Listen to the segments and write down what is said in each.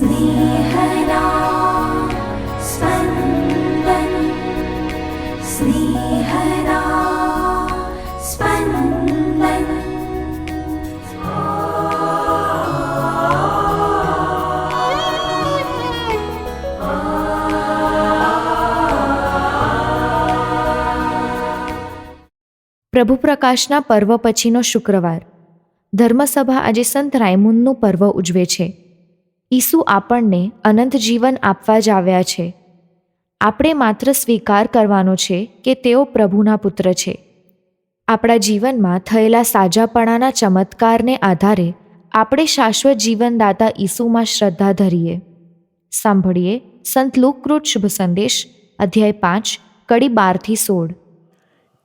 स्नेहदा स्पन्दन् स्नेहदा स्पन्दन् પ્રભુ પ્રકાશના પર્વ પછીનો શુક્રવાર ધર્મસભા આજે સંત રાયમુનનું પર્વ ઉજવે છે ઈસુ આપણને અનંત જીવન આપવા જ આવ્યા છે. આપણે માત્ર સ્વીકાર કરવાનો છે કે તેઓ પ્રભુના પુત્ર છે. આપણા જીવનમાં થયેલા સાજાપણાના ચમત્કારને આધારે આપણે શાશ્વત જીવનદાતા ઈસુમાં શ્રદ્ધા ધરીએ. સાંભળીએ સંત લોકકૃત શુભ સંદેશ, અધ્યાય પાંચ, કડી બારથી સોળ.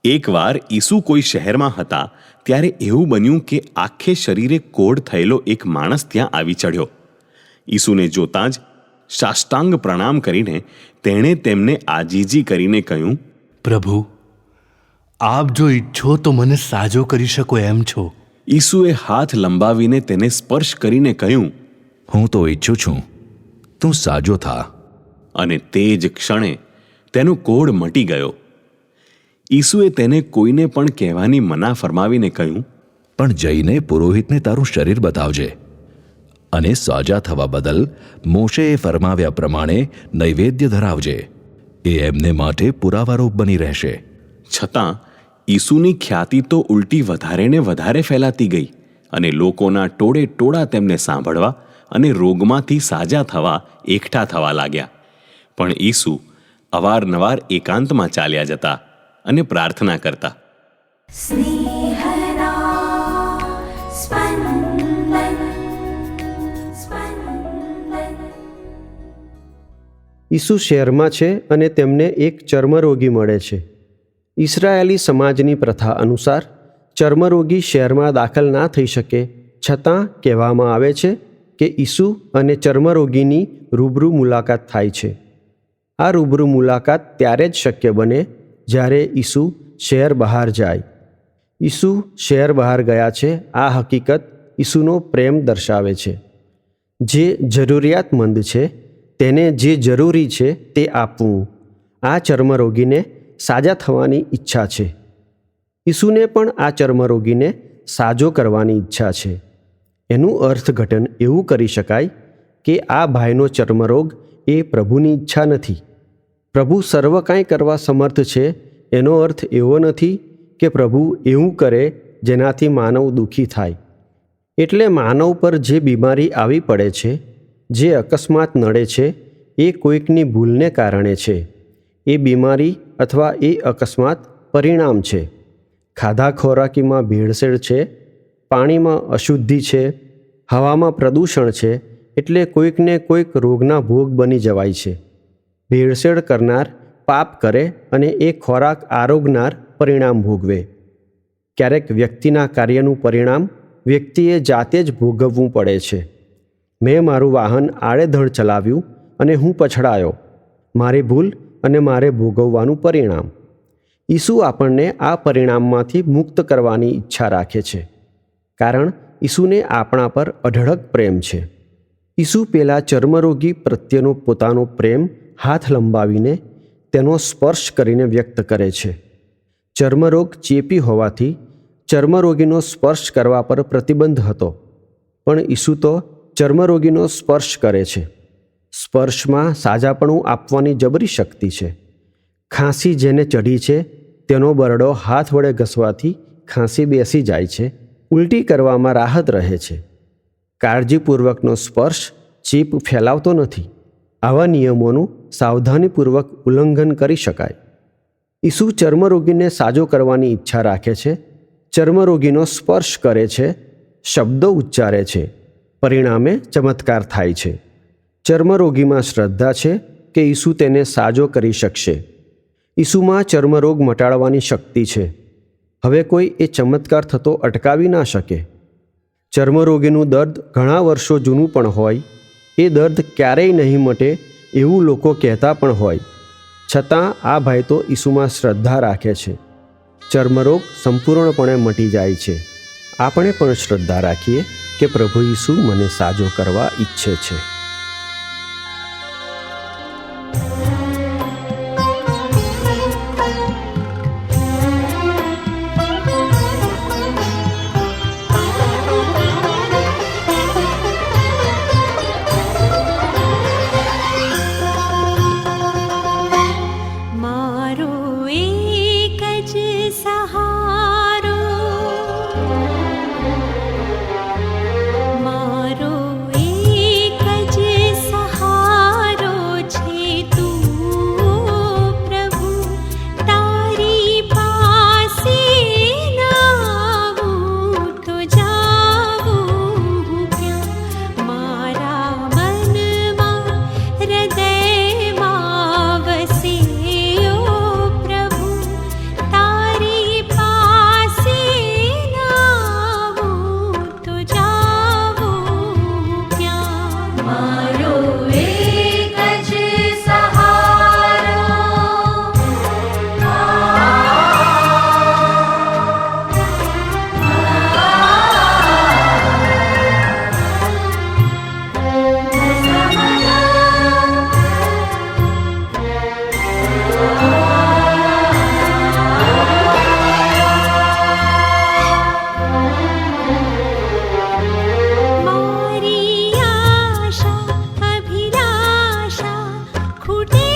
એકવાર ઈસુ કોઈ શહેરમાં હતા, ત્યારે એવું બન્યું કે આખે શરીરે કોડ થયેલો એક માણસ ત્યાં આવી ચઢ્યો. ઈસુને જોતાં જ સાષ્ટાંગ પ્રણામ કરીને તેણે તેમને આજીજી કરીને કહ્યું પ્રભુ આપ જો ઈચ્છો તો મને સાજો કરી શકો એમ છો. ઈસુએ હાથ લંબાવીને તેને સ્પર્શ કરીને કહ્યું હું તો ઈચ્છું છું તું સાજો થા. અને તે જ ક્ષણે તેનો કોડ મટી ગયો. ઈસુએ તેને કોઈને પણ કહેવાની મના ફરમાવીને કહ્યું પણ જઈને પુરોહિતને તારું શરીર બતાવજે. અને સાજા થવા બદલ મોશેએ ફરમાવ્યા પ્રમાણે નૈવેદ્ય ધરાવજે. એ એમને માટે પુરાવારૂપ બની રહેશે. છતાં ઈસુની ખ્યાતિ તો ઉલટી વધારે ને વધારે ફેલાતી ગઈ અને લોકોના ટોળે ટોળા તેમને સાંભળવા અને રોગમાંથી સાજા થવા એકઠા થવા લાગ્યા. પણ ઈસુ અવારનવાર એકાંતમાં ચાલ્યા જતા અને પ્રાર્થના કરતા. સ્નેહ ઈસુ શહેરમાં છે અને તેમને એક ચર્મરોગી મળે છે. ઇસરાયેલી સમાજની પ્રથા અનુસાર, ચર્મરોગી શહેરમાં દાખલ ના થઈ શકે, છતાં કહેવામાં આવે છે કે ઈસુ અને ચર્મરોગીની રૂબરૂ મુલાકાત થાય છે. આ રૂબરૂ મુલાકાત ત્યારે જ શક્ય બને જ્યારે ઈસુ શહેર બહાર જાય. ઈસુ શહેર બહાર ગયા છે, આ હકીકત ઈસુનો પ્રેમ દર્શાવે છે. જે જરૂરિયાતમંદ છે તેને જે જરૂરી છે તે આપવું. આ ચર્મરોગીને સાજા થવાની ઈચ્છા છે. ઈસુને પણ આ ચર્મરોગીને સાજો કરવાની ઈચ્છા છે. એનું અર્થઘટન એવું કરી શકાય કે આ ભાઈનો ચર્મરોગ એ પ્રભુની ઈચ્છા નથી. પ્રભુ સર્વ કાંઈ કરવા સમર્થ છે, એનો અર્થ એવો નથી કે પ્રભુ એવું કરે જેનાથી માનવ દુઃખી થાય. એટલે માનવ પર જે બીમારી આવી પડે છે જે અકસ્માત નડે છે, એ કોઈકની ભૂલને કારણે છે. એ બીમારી અથવા એ અકસ્માત પરિણામ છે. ખાધા ખોરાકીમાં ભેળસેળ છે, પાણીમાં અશુદ્ધિ છે, હવામાં પ્રદૂષણ છે, એટલે કોઈકને કોઈક રોગના ભોગ બની જવાય છે. ભેળસેળ કરનાર પાપ કરે અને એ ખોરાક આરોગનાર પરિણામ ભોગવે. ક્યારેક વ્યક્તિના કાર્યનું પરિણામ વ્યક્તિએ જાતે જ ભોગવવું પડે છે. મેં મારું વાહન આડેધડ ચલાવ્યું અને હું પછડાયો. મારી ભૂલ અને મારે ભોગવવાનું પરિણામ. ઈસુ આપણને આ પરિણામમાંથી મુક્ત કરવાની ઈચ્છા રાખે છે. કારણ ઈસુને આપણા પર અઢળક પ્રેમ છે. ઈસુ પેલા ચર્મરોગી પ્રત્યેનો પોતાનો પ્રેમ હાથ લંબાવીને તેનો સ્પર્શ કરીને વ્યક્ત કરે છે. ચર્મરોગ ચેપી હોવાથી ચર્મરોગીનો સ્પર્શ કરવા પર પ્રતિબંધ હતો. પણ ઈસુ તો ચર્મરોગીનો સ્પર્શ કરે છે. સ્પર્શમાં સાજાપણું આપવાની જબરી શક્તિ છે. ખાંસી જેને ચઢી છે, તેનો બરડો હાથ વડે ઘસવાથી ખાંસી બેસી જાય છે, ઉલટી કરવામાં રાહત રહે છે. કાળજીપૂર્વકનો સ્પર્શ ચીપ ફેલાવતો નથી. આવા નિયમોનું સાવધાનીપૂર્વક ઉલ્લંઘન કરી શકાય. ઈસુ ચર્મરોગીને સાજો કરવાની ઈચ્છા રાખે છે. ચર્મરોગીનો સ્પર્શ કરે છે, શબ્દો ઉચ્ચારે છે. પરિણામે ચમત્કાર થાય છે. ચર્મરોગીમાં શ્રદ્ધા છે કે ઈસુ તેને સાજો કરી શકશે. ઈસુમાં ચર્મરોગ મટાડવાની શક્તિ છે. હવે કોઈ એ ચમત્કાર થતો અટકાવી ના શકે. ચર્મરોગીનું દર્દ ઘણા વર્ષો જૂનું પણ હોય. એ દર્દ ક્યારેય નહીં મટે એવું લોકો કહેતા પણ હોય. છતાં આ ભાઈ તો ઈસુમાં શ્રદ્ધા રાખે છે. ચર્મરોગ સંપૂર્ણપણે મટી જાય છે. આપણે પણ શ્રદ્ધા રાખીએ. કે પ્રભુ ઈસુ મને સાજો કરવા ઈચ્છે છે. খুঁটি